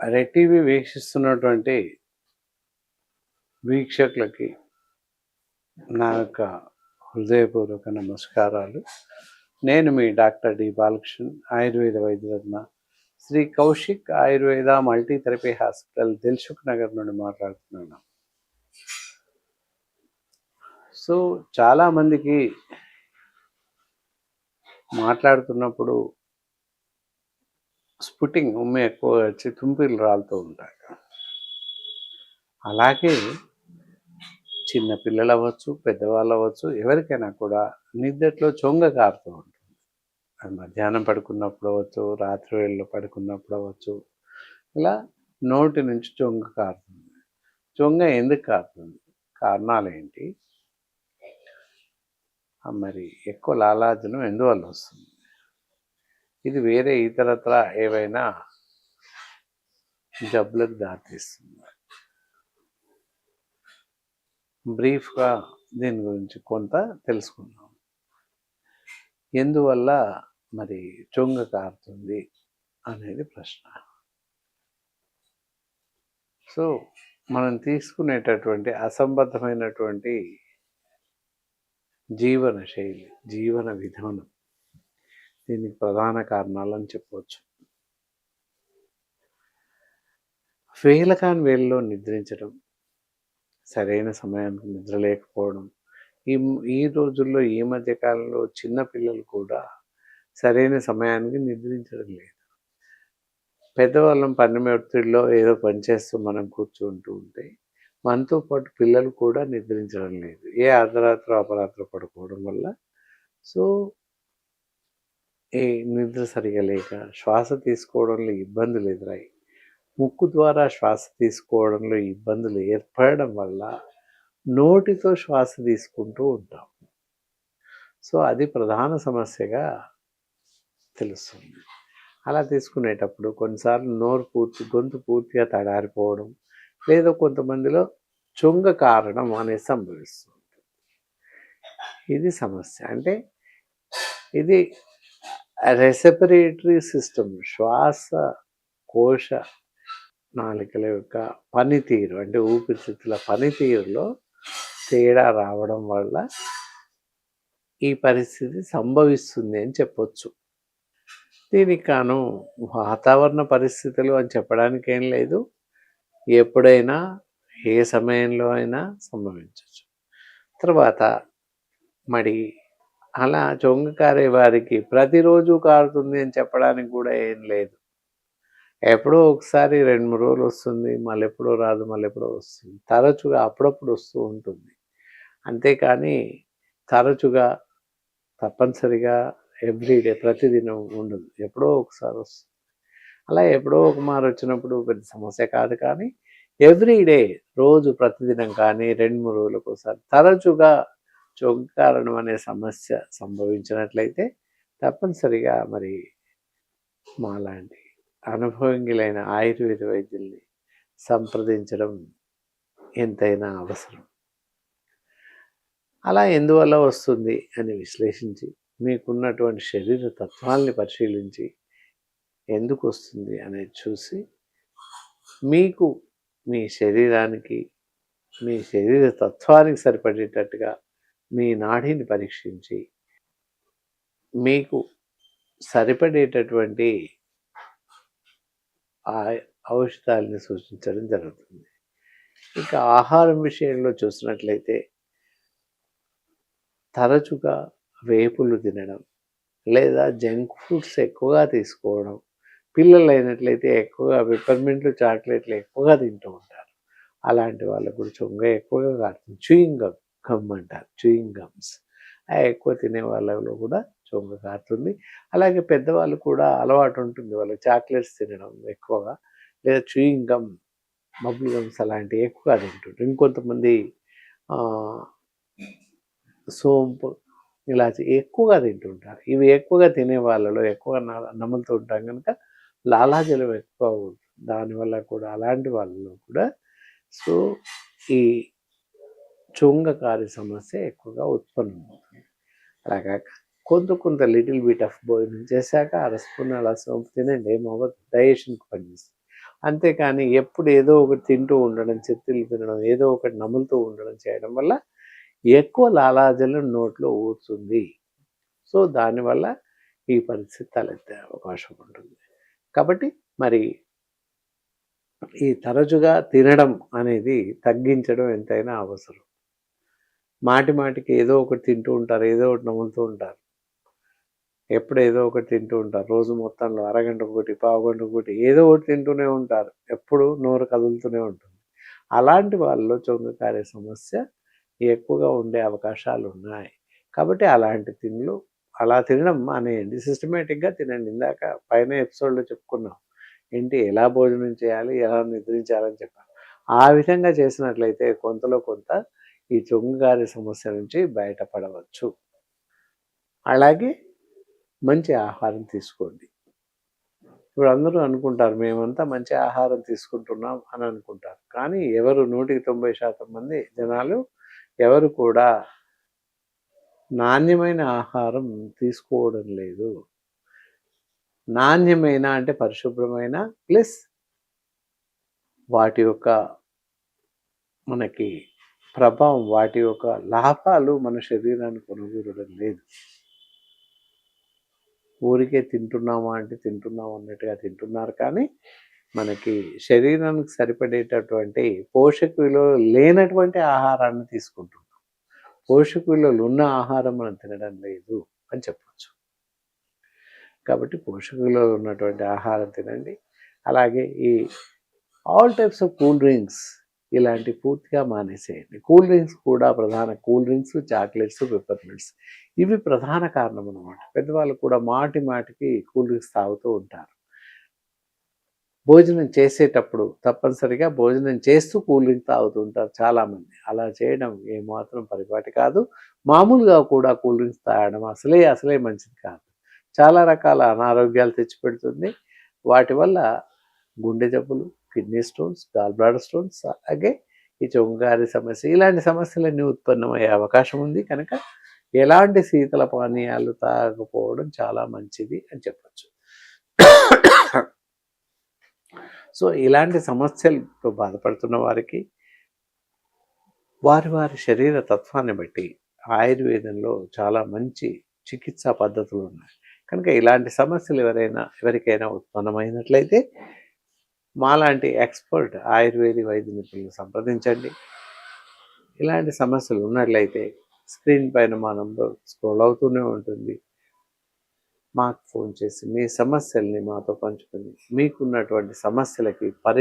Red TV వీక్షిస్తున్నటువంటి వీక్షకులకి నా యొక్క హృదయపూర్వక నమస్కారాలు. నేను మీ doctor D Balakrishnan Ayurveda Vaidyaratna Shri Kaushik Ayurveda multi therapy hospital Dilsukh Nagar నుండి మాట్లాడుతున్నాను. సో చాలామందికి మాట్లాడుతున్నప్పుడు స్పుటింగ్ ఉమ్మ ఎక్కువ వచ్చి తుంపిలు రాలుతూ ఉంటాయి. అలాగే చిన్న పిల్లలు అవ్వచ్చు పెద్దవాళ్ళు అవ్వచ్చు ఎవరికైనా కూడా నిద్దట్లో చొంగ కారుతూ ఉంటుంది. అది మధ్యాహ్నం పడుకున్నప్పుడు అవ్వచ్చు రాత్రి వేళలో పడుకున్నప్పుడు అవ్వచ్చు ఇలా నోటి నుంచి చొంగ కారుతుంది. చొంగ ఎందుకు కారుతుంది? కారణాలు ఏంటి మరి ఎక్కువ లాలాజనం ఎందువల్ల వస్తుంది? ఇది వేరే ఇతరత్ర ఏవైనా జబ్బులకు దారితీస్తుంది. బ్రీఫ్గా దీని గురించి కొంత తెలుసుకున్నాం ఎందువల్ల మరి చొంగ కారుతుంది అనేది ప్రశ్న. సో మనం తీసుకునేటటువంటి అసంబద్ధమైనటువంటి జీవన శైలి జీవన విధానం. దీనికి ప్రధాన కారణాలని చెప్పవచ్చు. వేలకాని వేలలో నిద్రించడం సరైన సమయానికి నిద్ర లేకపోవడం ఈ ఈ రోజుల్లో ఈ మధ్య కాలంలో చిన్న పిల్లలు కూడా సరైన సమయానికి నిద్రించడం లేదు. పెద్దవాళ్ళం పని ఒత్తిడిలో ఏదో పనిచేస్తూ మనం కూర్చుంటూ ఉంటే మనతో పాటు పిల్లలు కూడా నిద్రించడం లేదు. ఏ అర్ధరాత్రి అపరాత్రి పడుకోవడం వల్ల. సో ఏ నిద్ర సరిగా లేక శ్వాస తీసుకోవడంలో ఇబ్బందులు ఎదురాయి ముక్కు ద్వారా శ్వాస తీసుకోవడంలో ఇబ్బందులు ఏర్పడడం వల్ల నోటితో శ్వాస తీసుకుంటూ ఉంటాం. సో అది ప్రధాన సమస్యగా తెలుస్తుంది. అలా తీసుకునేటప్పుడు కొన్నిసార్లు నోరు పూర్తి గొంతు పూర్తిగా తడారిపోవడం లేదా కొంతమందిలో చొంగ కారణం అనేది సంభవిస్తుంది. ఇది సమస్య. అంటే ఇది రెసపరేటరీ సిస్టమ్ శ్వాస కోశ నాలికల యొక్క పనితీరు అంటే ఊపిరితిత్తుల పనితీరులో తేడా రావడం వల్ల ఈ పరిస్థితి సంభవిస్తుంది అని చెప్పొచ్చు. దీనికి కాను వాతావరణ పరిస్థితులు అని చెప్పడానికి ఏం లేదు. ఎప్పుడైనా ఏ సమయంలో అయినా సంభవించవచ్చు తర్వాత మడి అలా చొంగ కారే వారికి ప్రతిరోజు కారుతుంది అని చెప్పడానికి కూడా ఏం లేదు. ఎప్పుడో ఒకసారి రెండు మూడు రోజులు వస్తుంది మళ్ళీ ఎప్పుడో రాదు మళ్ళీ ఎప్పుడో వస్తుంది. తరచుగా అప్పుడప్పుడు వస్తూ ఉంటుంది. అంతేకాని తరచుగా తప్పనిసరిగా ఎవ్రీడే ప్రతిదినం ఉండదు. ఎప్పుడో ఒకసారి వస్తుంది. అలా ఎప్పుడో ఒక మారు వచ్చినప్పుడు పెద్ద సమస్య కాదు కానీ ఎవ్రీడే రోజు ప్రతిదినం కానీ రెండు మూడు రోజులకు ఒకసారి తరచుగా చొంగ కారణం అనే సమస్య సంభవించినట్లయితే తప్పనిసరిగా మరి మాలాంటి అనుభవంగులైన ఆయుర్వేద వైద్యుల్ని సంప్రదించడం ఎంతైనా అవసరం. అలా ఎందువల్ల వస్తుంది అని విశ్లేషించి మీకున్నటువంటి శరీర తత్వాల్ని పరిశీలించి ఎందుకు వస్తుంది అనేది చూసి మీకు మీ శరీరానికి మీ శరీర తత్వానికి సరిపడేటట్టుగా మీ నాడిని పరీక్షించి మీకు సరిపడేటటువంటి ఆ ఔషధాలని సూచించడం జరుగుతుంది. ఇక ఆహారం విషయంలో చూసినట్లయితే తరచుగా వేపులు తినడం లేదా జంక్ ఫుడ్స్ ఎక్కువగా తీసుకోవడం పిల్లలు అయినట్లయితే ఎక్కువగా పిప్పర్మెంట్లు చాక్లెట్లు ఎక్కువగా తింటూ ఉంటారు. అలాంటి వాళ్ళకు కూడా చొంగ ఎక్కువగా కాడుతుంది చూయింగ్ గమ్ గమ్ అంటారు చూయింగ్ గమ్స్ అవి ఎక్కువ తినే వాళ్ళలో కూడా చొంగ కారుతుంది. అలాగే పెద్దవాళ్ళు కూడా అలవాటు ఉంటుంది వాళ్ళు చాక్లెట్స్ తినడం ఎక్కువగా. లేదా చూయింగ్ గమ్ బబుల్ గమ్స్ అలాంటివి ఎక్కువగా తింటుంటారు. ఇంకొంతమంది సోంపు ఇలా ఎక్కువగా తింటుంటారు. ఇవి ఎక్కువగా తినే వాళ్ళలో ఎక్కువగా నమ్ములుతూ ఉంటాం కనుక లాలాజలం ఎక్కువ ఉంటుంది. దానివల్ల కూడా అలాంటి వాళ్ళలో కూడా. సో ఈ చొంగకారి సమస్య ఎక్కువగా ఉత్పన్నమవుతుంది. అలాగా కొంత కొంత లిటిల్ బిట్ ఆఫ్ భోజనం చేశాక అర స్పూన్ అలా సోంపు తినండి ఏమవ్వదు డైజెషన్కి పనిచేస్తుంది. అంతేకాని ఎప్పుడు ఏదో ఒకటి తింటూ ఉండడం చెత్తలు తినడం ఏదో ఒకటి నములుతూ ఉండడం చేయడం వల్ల ఎక్కువ లాలాజలం నోట్లో ఊరుతుంది. సో దానివల్ల ఈ పరిస్థితి తలెత్తే అవకాశం ఉంటుంది. కాబట్టి మరి ఈ తరచుగా తినడం అనేది తగ్గించడం ఎంతైనా అవసరం. మాటి మాటికి ఏదో ఒకటి తింటూ ఉంటారు ఏదో ఒకటి నములుతూ ఉంటారు. ఎప్పుడు ఏదో ఒకటి తింటూ ఉంటారు. రోజు మొత్తంలో అరగంట ఒకటి పావుగంట ఒకటి ఏదో ఒకటి తింటూనే ఉంటారు. ఎప్పుడు నోరు కదులుతూనే ఉంటుంది. అలాంటి వాళ్ళలో చొంగకారే సమస్య ఎక్కువగా ఉండే అవకాశాలు ఉన్నాయి. కాబట్టి అలాంటి తిండ్లు అలా తినడం మానేయండి. సిస్టమేటిక్గా తినండి. ఇందాక పైన ఎపిసోడ్లో చెప్పుకున్నాం. ఏంటి? ఎలా భోజనం చేయాలి? ఎలా నిద్రించాలని చెప్పాను ఆ విధంగా చేసినట్లయితే కొంతలో కొంత ఈ చొంగుగారి సమస్య నుంచి బయటపడవచ్చు. అలాగే మంచి ఆహారం తీసుకోండి. ఇప్పుడు అందరూ అనుకుంటారు మేమంతా మంచి ఆహారం తీసుకుంటున్నాం అని అనుకుంటారు. కానీ ఎవరు నూటికి తొంభై శాతం మంది జనాలు ఎవరు కూడా నాణ్యమైన ఆహారం తీసుకోవడం లేదు. నాణ్యమైన అంటే పరిశుభ్రమైన ప్లస్ వాటి యొక్క మనకి ప్రభావం వాటి యొక్క లాభాలు మన శరీరానికి కొనుగోలు లేదు. ఊరికే తింటున్నామా అంటే తింటున్నాం అన్నట్టుగా తింటున్నారు కానీ మనకి శరీరానికి సరిపడేటటువంటి పోషక విలువలు లేనటువంటి ఆహారాన్ని తీసుకుంటున్నాం. పోషక విలువలు ఉన్న ఆహారం మనం తినడం లేదు అని చెప్పచ్చు. కాబట్టి పోషక విలువలు ఉన్నటువంటి ఆహారం తినండి. అలాగే ఈ all types of cool drinks ఇలాంటి పూర్తిగా మానేసేయండి. కూల్ డ్రింక్స్ కూడా ప్రధాన కూల్ డ్రింక్స్ చాక్లెట్స్ పెప్పర్మెంట్స్ ఇవి ప్రధాన కారణం అనమాట పెద్దవాళ్ళు కూడా మాటి మాటికి కూల్ డ్రింక్స్ తాగుతూ ఉంటారు. భోజనం చేసేటప్పుడు తప్పనిసరిగా భోజనం చేస్తూ కూల్ డ్రింక్ తాగుతూ ఉంటారు చాలామంది. అలా చేయడం ఏమాత్రం పరిపాటి కాదు. మామూలుగా కూడా కూల్ డ్రింక్స్ తాగడం అసలే అసలే మంచిది కాదు. చాలా రకాల అనారోగ్యాలు తెచ్చిపెడుతుంది. వాటి వల్ల గుండె జబ్బులు kidney stones gall bladder stones అలాగే ఈ చొంగారి సమస్య ఇలాంటి సమస్యలన్నీ ఉత్పన్నమయ్యే అవకాశం ఉంది. కనుక ఎలాంటి శీతల పానీయాలు తాగకపోవడం చాలా మంచిది అని చెప్పచ్చు. సో ఇలాంటి సమస్యలతో బాధపడుతున్న వారికి వారి వారి శరీర తత్వాన్ని బట్టి ఆయుర్వేదంలో చాలా మంచి చికిత్సా పద్ధతులు ఉన్నాయి. కనుక ఇలాంటి సమస్యలు ఎవరైనా ఎవరికైనా ఉత్పన్నమైనట్లయితే మాలాంటి ఎక్స్పర్ట్ ఆయుర్వేద వైద్య నిపుణులను సంప్రదించండి. ఇలాంటి సమస్యలు ఉన్నట్లయితే స్క్రీన్ పైన మా నంబర్ స్క్రోల్ అవుతూనే ఉంటుంది. మాకు ఫోన్ చేసి మీ సమస్యల్ని మాతో పంచుకొని మీకున్నటువంటి సమస్యలకి పరిష్కారం